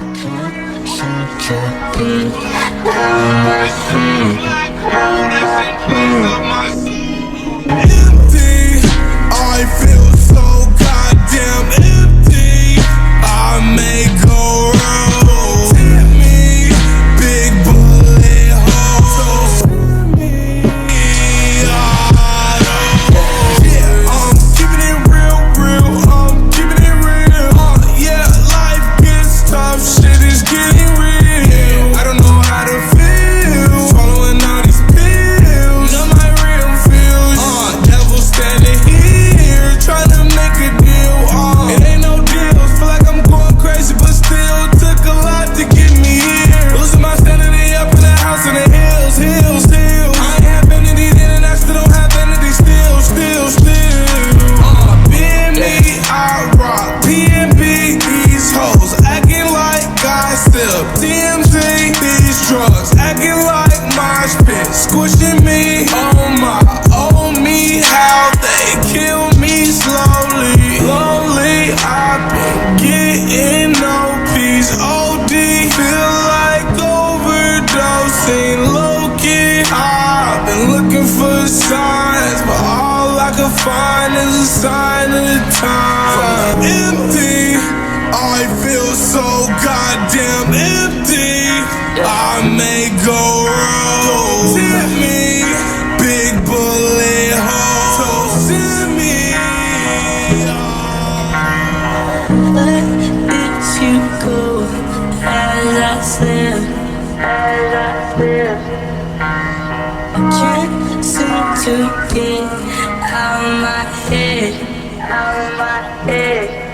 Can't seem to be out drugs acting like my spit. Squishing me, oh my, oh me, how they kill me slowly. Lonely, I've been getting no peace. OD, feel like overdosing. Low key, I've been looking for signs, but all I can find is a sign of the time. Empty, I feel so goddamn empty. I may go rogue. Tip me, big bullet hole. Send me. Let you go as I slip, as I slip. I can't seem to get out my head, out my head.